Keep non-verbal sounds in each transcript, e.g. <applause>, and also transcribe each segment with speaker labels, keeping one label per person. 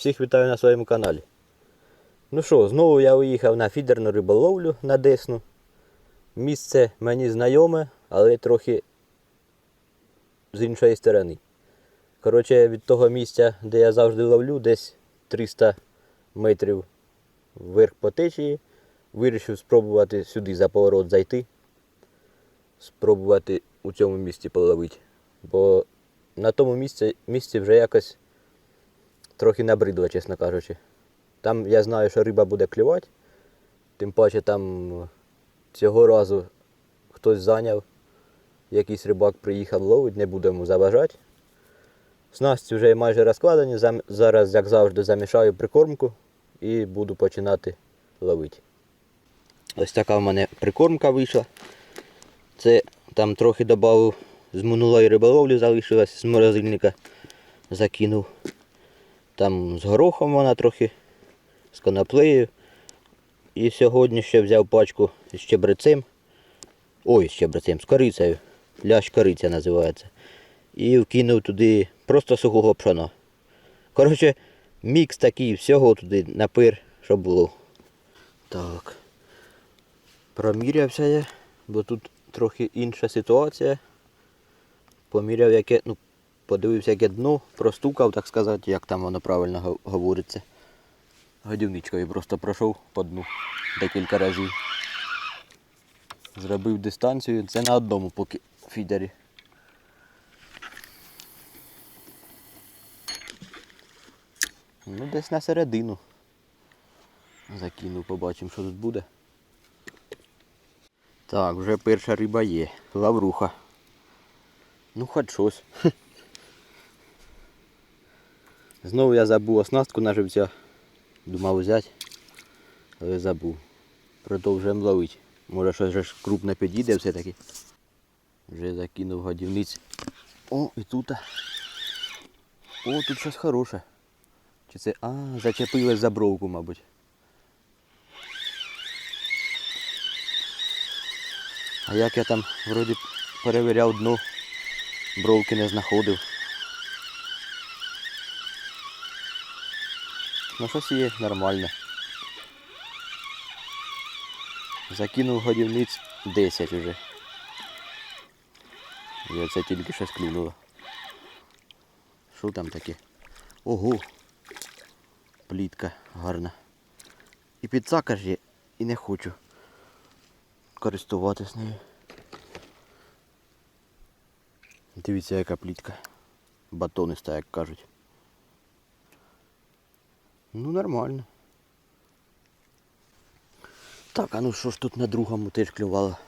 Speaker 1: Всіх вітаю на своєму каналі. Ну що, знову я уїхав на фідерну риболовлю на Десну. Місце мені знайоме, але трохи з іншої сторони. Коротше, від того місця, де я завжди ловлю, десь 300 метрів вверх по течії. Вирішив спробувати сюди за поворот зайти. Спробувати у цьому місці половити. Бо на тому місці, місці вже якось трохи набридло, чесно кажучи. Там я знаю, що риба буде клювати. Тим паче там е, цього разу хтось зайняв, якийсь рибак приїхав ловить, не будемо заважати. Снасті вже майже розкладені. Зараз, як завжди, замішаю прикормку і буду починати ловити. Ось така в мене прикормка вийшла. Це там трохи додав з минулої риболовлі залишилось, з морозильника закинув. Там з горохом вона трохи, з коноплею. І сьогодні ще взяв пачку з щебрецем. Ой, з щебрецем, з корицею. Лящ кориця називається. І вкинув туди просто сухого пшона. Коротше, мікс такий всього туди напир, щоб було. Так. Промірявся я, бо тут трохи інша ситуація. Поміряв яке, ну, подивився яке дно, простукав, так сказати, як там воно правильно го- говориться. Годівничкою просто пройшов по дну декілька разів. Зробив дистанцію, це на одному поки фідері. Ну, десь на середину. Закинув, побачимо, що тут буде. Так, вже перша риба є. Лавруха. Ну хоч щось. <laughs> Знову я забув оснастку на живця. Думав взяти, але забув. Продовжуємо ловити. Може щось вже крупне підійде все-таки. Вже закинув годівниць. О, і тут. О, тут щось хороше. Чи це... А, зачепилось за бровку, мабуть. А як я там вроді перевіряв дно, бровки не знаходив. Ну щось є нормальне. Закинув годівниць 10 уже. І оце тільки щось клюнуло. Що там таке? Ого! Плітка гарна. І підсака ж є, і не хочу користуватись нею. Дивіться, яка плітка. Батониста, як кажуть. Ну нормально. Так, а ну що ж тут на другому теж клювало?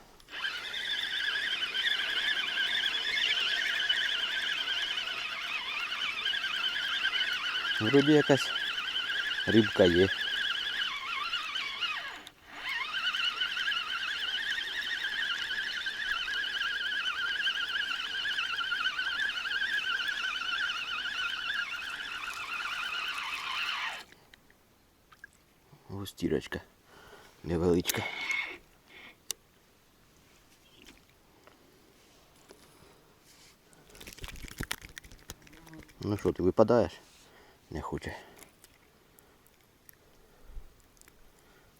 Speaker 1: Вроді якась рибка є. Густірочка. Невеличка. Ну що, ти випадаєш? Не хоче.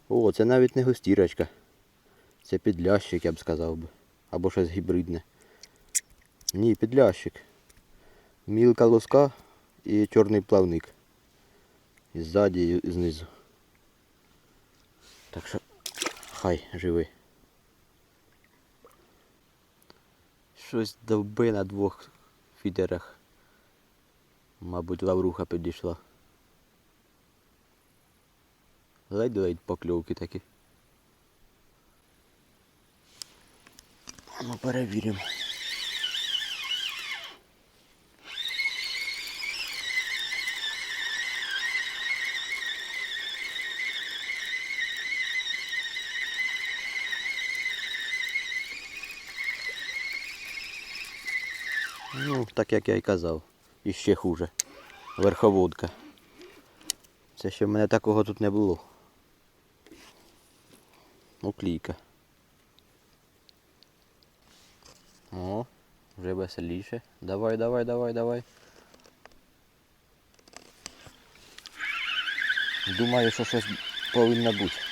Speaker 1: О, це навіть не густірочка. Це підлящик, я б сказав би. Або щось гібридне. Ні, підлящик. Мілка лоска і чорний плавник. І ззаді, і знизу. Так що хай живи. Щось довби на двох фідерах. Мабуть, лавруха підійшла. Ледь-ледь покльовки такі. Ну, перевіримо. Так як я й казав. І ще хуже. Верховодка. Це ще в мене такого тут не було. Уклійка. О, вже веселіше. Давай, давай, давай, давай. Думаю, що щось повинно бути.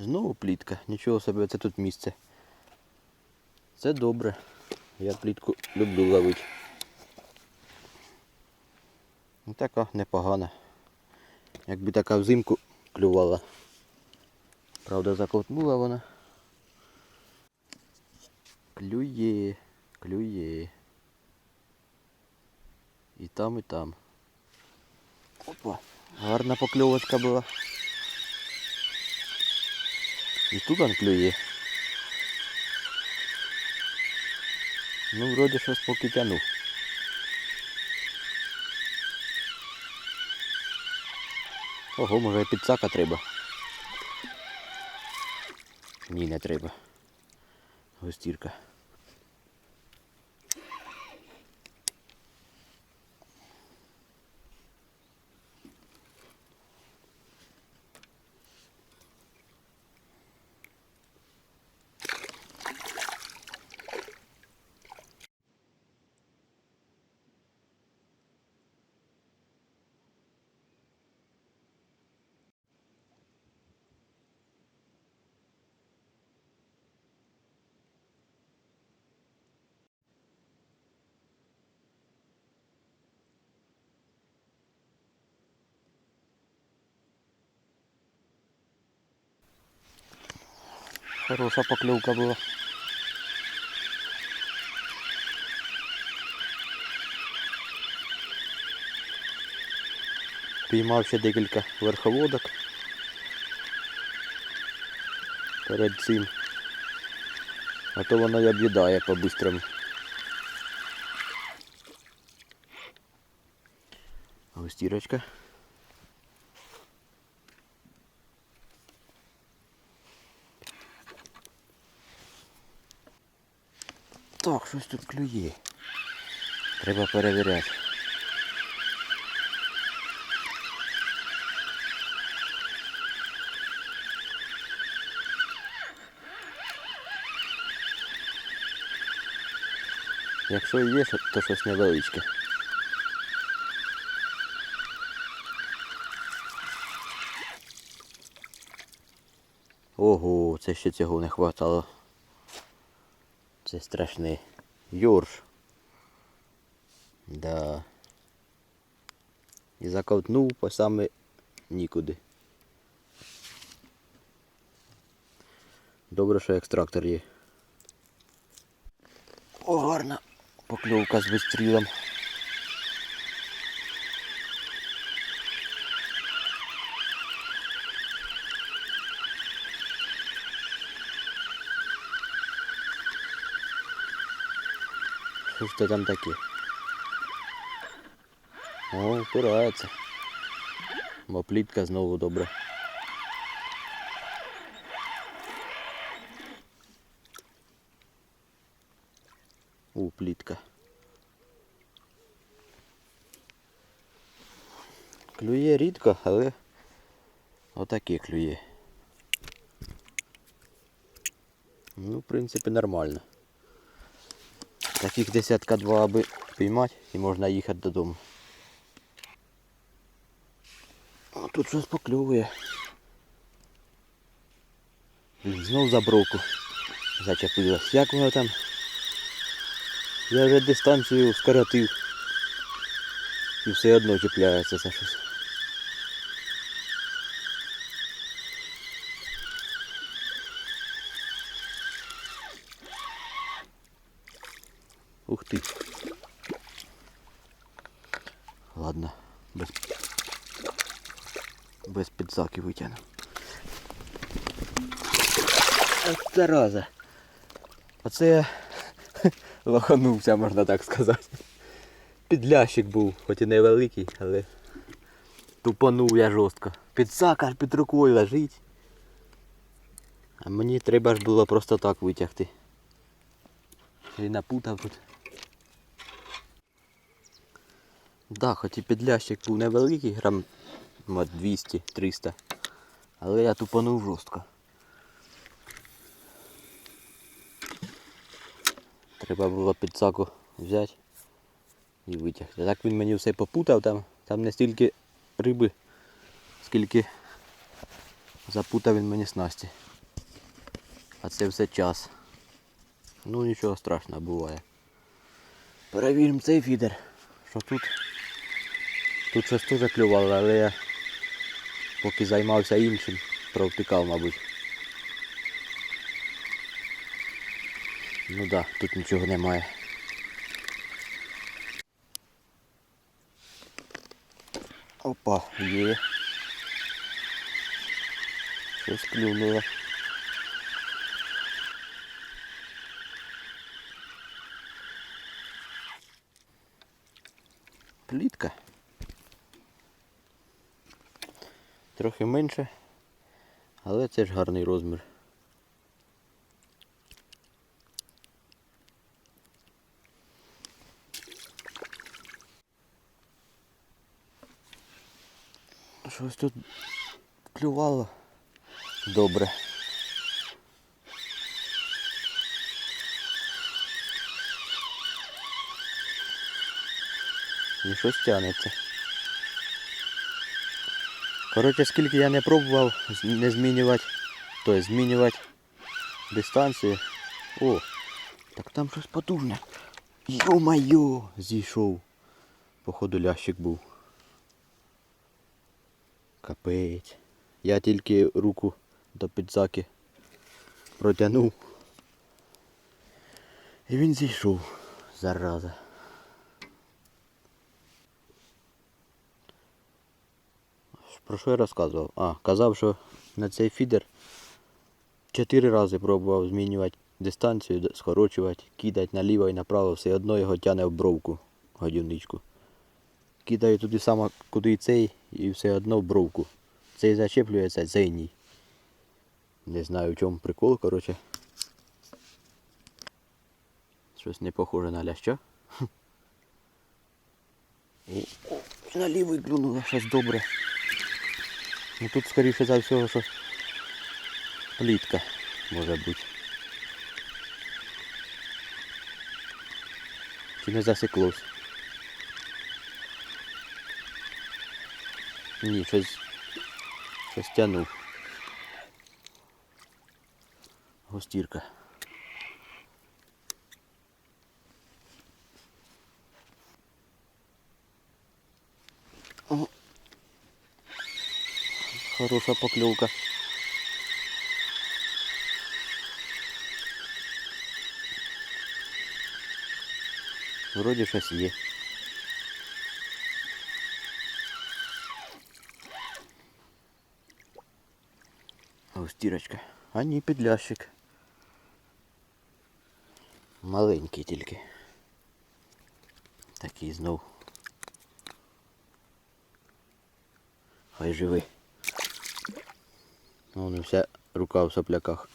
Speaker 1: Знову плітка. Нічого собі, це тут місце. Це добре. Я плітку люблю ловити. Така непогана. Якби така взимку клювала. Правда, заковтнула вона. Клює, клює. І там, і там. Опа, гарна покльовочка була. І он клює. Ну, вроді щось поки тянув. Ого, може і підсака треба. Ні, не треба. Гостірка. Хороша поклевка була. Піймав ще декілька верховодок. Перед цим. А то воно й об'їдає по-бистрому. Густірочка. Так, щось тут клює. Треба перевіряти. Якщо є, то щось невеличке. Ого, це ще цього не хватало. Це страшний Йорш. Да. І заковтнув по саме нікуди. Добре, що екстрактор є. О, гарна покльовка з вистрілом. Ж там таке? О, впирається. Бо плітка знову добре. У, плітка. Клює рідко, але отаке клює. Ну, в принципі, нормально. Таких десятка два аби піймати і можна їхати додому. А тут щось покльовує. Знов за бровку зачепилась. Як воно там? Я вже дистанцію скоротив. І все одно чіпляється за щось. Ух ти. Ладно, без, без підсаки витягну. От зараза. Оце я <laughs> лоханувся, можна так сказати. Підлящик був, хоч і невеликий, але тупанув я жорстко. Підсак аж під рукою лежить. А мені треба ж було просто так витягти. І напутав тут. Да, хоч і підлящик був невеликий, грам 200-300. Але я тупанув жорстко. Треба було підсаку взяти і витягти. Так він мені все попутав там. Там не стільки риби, скільки запутав він мені снасті. А це все час. Ну нічого страшного буває. Перевіримо цей фідер. Що тут? Тут щось теж клювало, але я поки займався іншим, провтикав, мабуть. Ну да, тут нічого немає. Опа, є. Щось клюнуло. Плітка. Трохи менше, але це ж гарний розмір. Щось тут клювало добре. І щось тягнеться. Коротше, скільки я не пробував не змінювати, тобто змінювати дистанцію. О, так там щось потужне. Йо-майо, зійшов. Походу лящик був. Капець. Я тільки руку до підсаки протягнув. І він зійшов. Зараза. Про що я розказував? А, казав, що на цей фідер чотири рази пробував змінювати дистанцію, скорочувати, кидати наліво і направо, все одно його тяне в бровку, годівничку. Кидаю туди саме, куди і цей, і все одно в бровку. Цей зачеплюється, цей ні. Не знаю в чому прикол, коротше. Щось не похоже на ляща. О, на лівий клюнуло щось добре. Ну тут скоріше за всього, що плітка може бути. Чи не засіклось? Ні, щось щось тянув. Гостірка. Хороша поклевка. Вроді щось є. Ось тірочка. А ні, підлящик. Маленький тільки. Такий знов. Хай живий. Вон і вся рука в сопляках.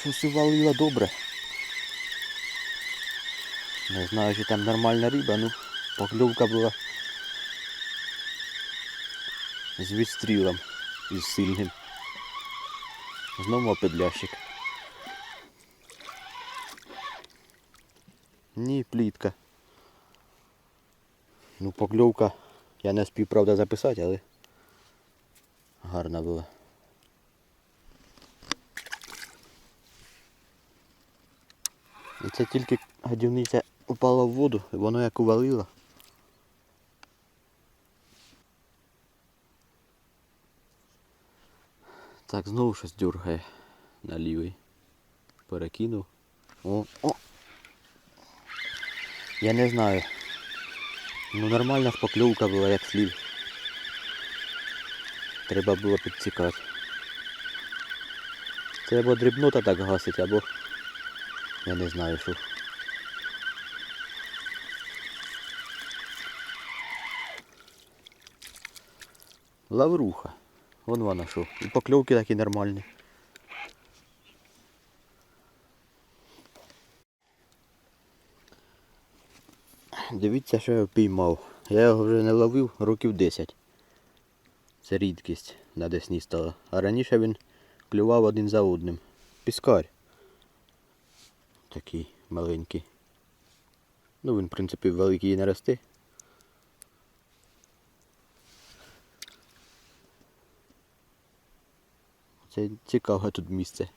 Speaker 1: Щось увалило добре. Не знаю, чи там нормальна риба, ну покльовка була з відстрілом із сильним. Знову опедлящик. Ні, плітка. Ну, покльовка я не спів, правда, записати, але гарна була. І це тільки годівниця упала в воду, і воно як увалило. Так, знову щось дергає на лівий. Перекинув. О, о! Я не знаю. Ну нормальна ж була як слів. Треба було підцікати. Це або дрібнота так гасить, або я не знаю що. Лавруха. Вон вона що. І покльовки такі нормальні. Дивіться, що я піймав. Я його вже не ловив років 10. Це рідкість на Десні стала. А раніше він клював один за одним. Піскар. Такий маленький. Ну він, в принципі, великий не росте. Це цікаве тут місце.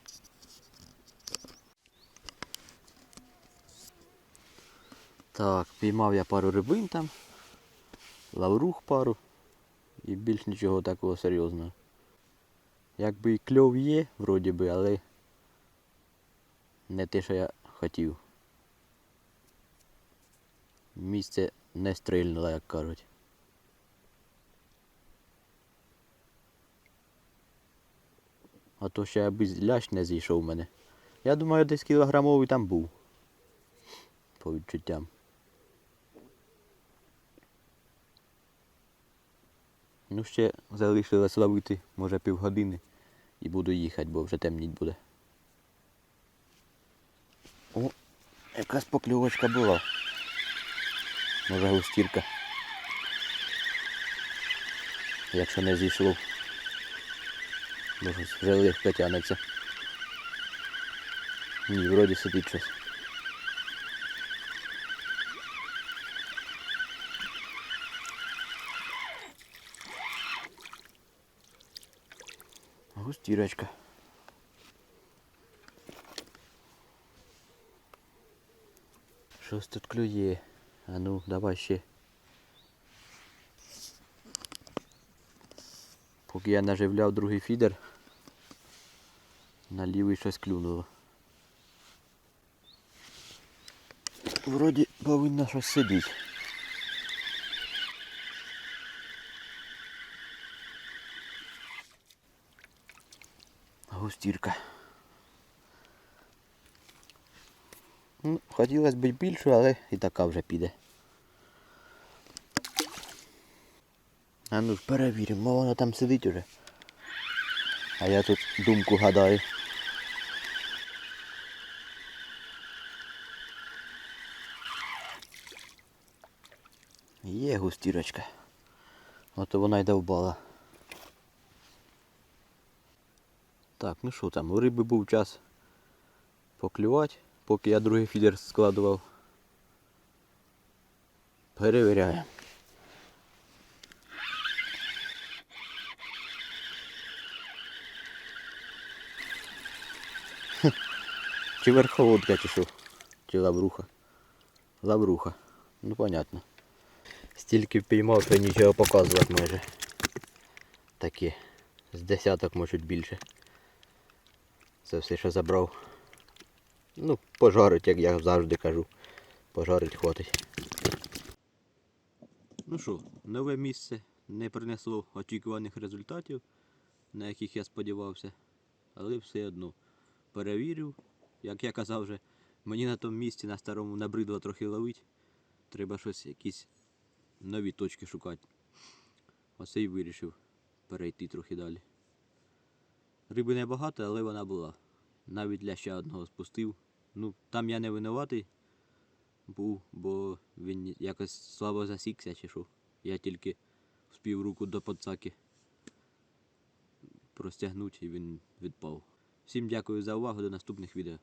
Speaker 1: Так, піймав я пару рибин там, лаврух пару і більш нічого такого серйозного. Якби і кльов є, вроді би, але не те, що я хотів. Місце не стрільнуло, як кажуть. А то ще аби лящ не зійшов мене. Я думаю, десь кілограмовий там був. По відчуттям. Ну, ще залишилось ловити, може півгодини і буду їхати, бо вже темніть буде. О, якась покльовочка була. Може густірка. Якщо не зійшло. Може вже легко тянеться. Ні, вроді сидить щось. Густірочка. Щось тут клює. А ну, давай ще. Поки я наживляв другий фідер, на лівий щось клюнуло. Вроді повинно щось сидіти. Густірка. Ну, хотілося б більше, але і така вже піде. А ну ж перевіримо, мо вона там сидить уже. А я тут думку гадаю. Є густірочка. Ото вона й довбала. Так, ну що там, у риби був час поклювати, поки я другий фідер складував. Перевіряємо. Хе. Чи верховодка, чи що? Чи лавруха? Лавруха. Ну понятно. Стільки впіймав, що нічого показувати може. Такі. З десяток, може більше. Це все, що забрав. Ну, пожарить, як я завжди кажу. Пожарить хватить. Ну що, нове місце не принесло очікуваних результатів, на яких я сподівався. Але все одно перевірив. Як я казав вже, мені на тому місці на старому набридло трохи ловить. Треба щось, якісь нові точки шукати. Оце й вирішив перейти трохи далі. Риби небагато, але вона була. Навіть для ще одного спустив. Ну, там я не винуватий був, бо він якось слабо засікся чи що. Я тільки вспів руку до подсаки простягнути і він відпав. Всім дякую за увагу, до наступних відео.